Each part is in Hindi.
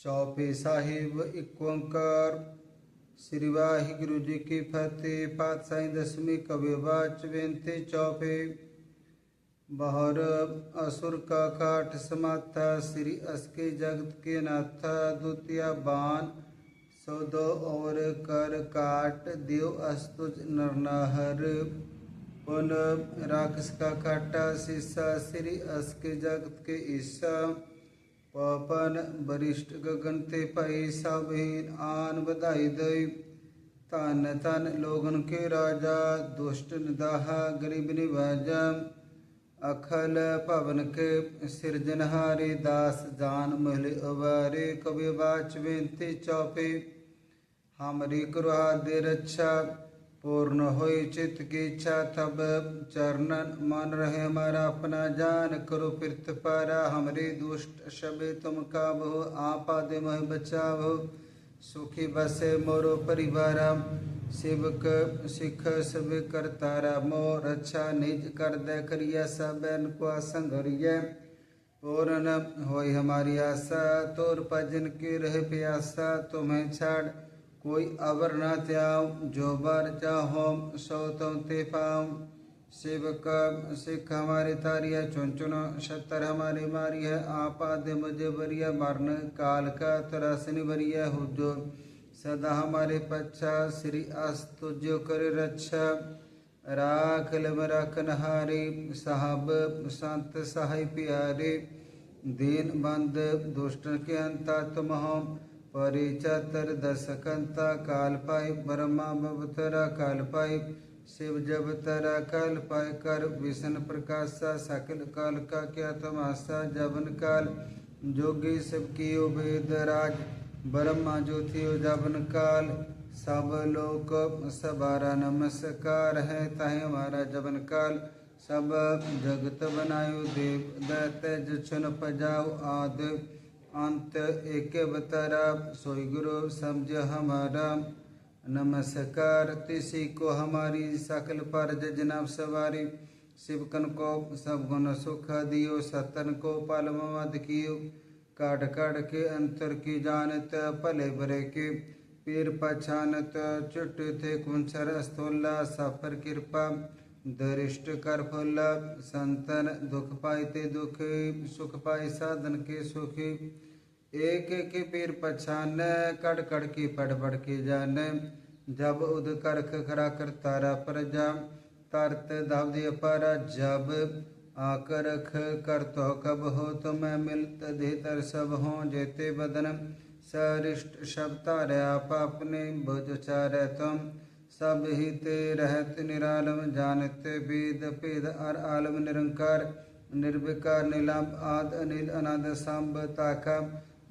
चौपे साहिब इक्वंकर श्री वाहिगुरु जी की फतेह, पातशाही दशमी दसवीं कविवाच बेनती चौपे। बहर असुर का काठ समाता, श्री अस्के जगत के नाथा, द्वितीया बान। सौदो और कर काट देव अस्तुज नरनाहर पुन राक्षस का काटा शीशा, श्री अस्के जगत के ईसा पवन वरिष्ठ गगन ते पई सबहीन आन बधाई दई। धन धन लोगन के राजा, दुष्ट निदाहा, गरीब निवाजा। अखल भवन के सिरजनहारे दास जान महल अवारे। कवि बाच बेनती चौपे। हमरी कुरहा दे रक्षा। पूर्ण होई चित्त की इच्छा, तब चरणन मन रहे हमारा अपना जान करो पिरत पारा। हमरे दुष्ट शबे तुम काबो आपा दे मह बचावो सुखी बसे मोरो परिवारा सेवक सिख सब करतारा मोर अच्छा निज कर दे करिया सबन को संघरिय पूर्ण होई हमारी आशा, तोर भजन के रह प्यासा। तुम्हें छाड़ कोई अवर न त्याव, जो बर चाहो, सो तुम ते पाओ सेवक, सिख हमारे तारिया चुन चुन सत्तर हमारी मारी है आपा दे मुझे बरिया मरण काल का तरासनी बरिया हो जो सदा हमारे पच्छा, श्री अस्तु जो कर रक्षा। राख लम रखन हारे साहब संत सहाय प्यारे। दीन बंद दुष्ट के अंता तुम हम परिचतर दस कंता काल पाई ब्रह्मा काल पाई शिव जब तरा काल पाई कर विष्ण प्रकाशा सकल काल का क्या तमाशा जबन काल जोगी सब की वेद राज ब्रह्मा ज्योति जवन काल सब लोक सबारा नमस्कार है ताहे हमारा जबन काल सब जगत बनायु देव दैत्य जछन पजाओ आद। अंत एक बतरा सोई गुरु समझ हमारा नमस्कार तिसी को हमारी सकल पर जजनाब सवारी शिवकन को सब गुण सुख दियो सतन को पल मद कियो काट काट के अंतर की जानत भले भरे के पीर पछानत चुट थे कुंचर स्थोला सफ़र कृपा दरिष्ट कर फुल्ला संतन दुख पाई ते दुख, सुख पाई साधन के सुखी। एक एक पीर पछान कड़ कड़ की पढ़ पढ़ के जान जब उद कर खरा कर तारा पर जा, तरत दाव दिय पारा जब। आकर कर तो कब हो तो मैं मिलत, धीतर सब हो जेते बदन। सरिष्ट शब तारे आप अपने भुज चारे तुम। सब ही ते रहत निरालम, जानते वेद पेद अर आलम, निरंकार, निर्विकार, नीलम, आद, अनिल, अनाद, सांब, ताका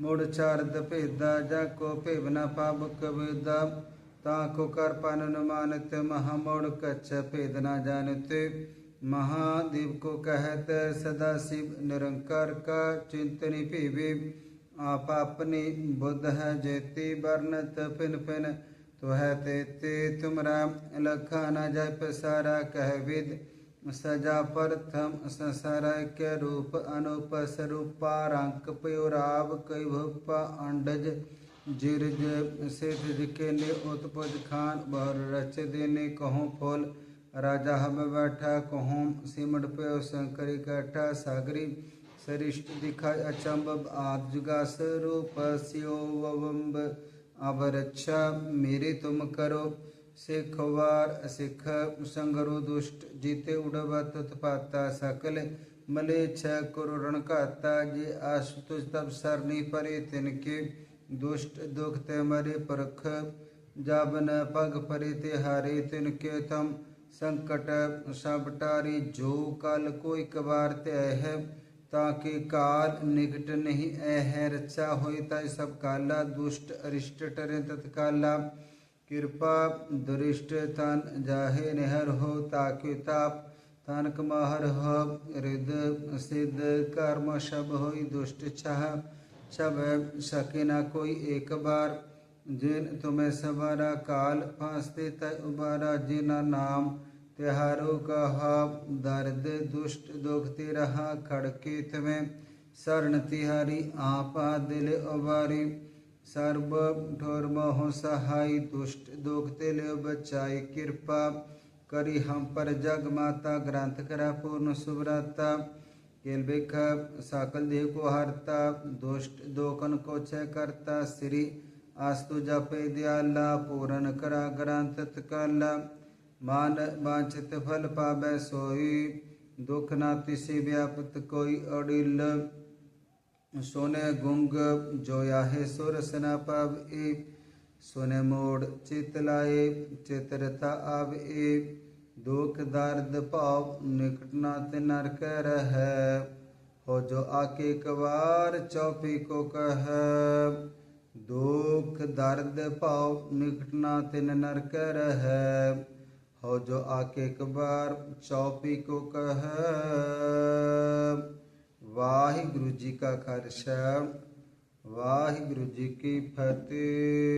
मुड़ चार दपेदा जा को पेवना पाप कवेदा ताको कर पानन मानत महामोड़ कच्छ भेद न जानते। महादेव को कहत, सदा शिव, निरंकार का चिंतनी पीवे, आप अपनी बुद्ध है जेती, वर्णत, फिन फिन तो है तेते तुमरा लखा न जाय पसारा कह विद, सजा प्रथम संसारा के रूप अनुप स्वरूपा रंक पयोराव कई भूपा अंडज जिरज सिद्ध के ने उत्पज खान बर रच देने कहो फूल, राजा हम बैठा कहूँ सिमट पे शंकरी कटा सागरी, सरिष्ट दिखाय अचंब, आद जुगा स्वरूप स्योवम्ब अब रक्षा मेरे तुम करो। सिख वार सिख संगरो दुष्ट, जीते उड़ब तत्पाता सकल। मले छ कुरुण काता जे आशुतुज तब सरनी परे। तिनके दुष्ट दुख ते मरे परख। जाबन पग परे ते हारे। तिनके तम संकट सबटारी जो कल कोई कबार ते है ताकि काल निकट नहीं है होई तय सब काला, दुष्ट अरिष्ट टरे तत्काला। कृपा दुरिष्ट तन जाहे निहर हो ताकि ताप। तनक महर हो, हृद सिद्ध कर्म शब हो दुष्ट छह। सब सके न कोई एक बार। जिन तुम्हें सवारा काल फांसते तय उबारा, जिना नाम त्योहारों का दर्द दुष्ट दुखते रहा खड़के तुम्हें शरण तिहारी आपा दिल अबारी सर्व ठोर मोह सहाय दुष्ट दुख दिल बचाई कृपा करी हम पर जग माता ग्रंथ करा पूर्ण सुभ्रता केल बिख सकल देह को हरता दुष्ट दोकन को छय करता श्री आस्तु जपे दयाला पूरन करा ग्रंथ तत्काला मान वांछित फल पावे सोई दुख ना तिसी व्यापत कोई अडिल सोने गुंग जोया है सुर सना पाव ए सोने मोड़ चित लाए चित्रता आव ए दुख दर्द पाव निकटना ते नरक रह हो जो आके कवार चौपी को कह दुख दर्द पाव निकटना तिन नरक रह हो जो आके बार चौपी को कह, वाहिगुरु जी का खर्चा वाहिगुरु जी की फतेह।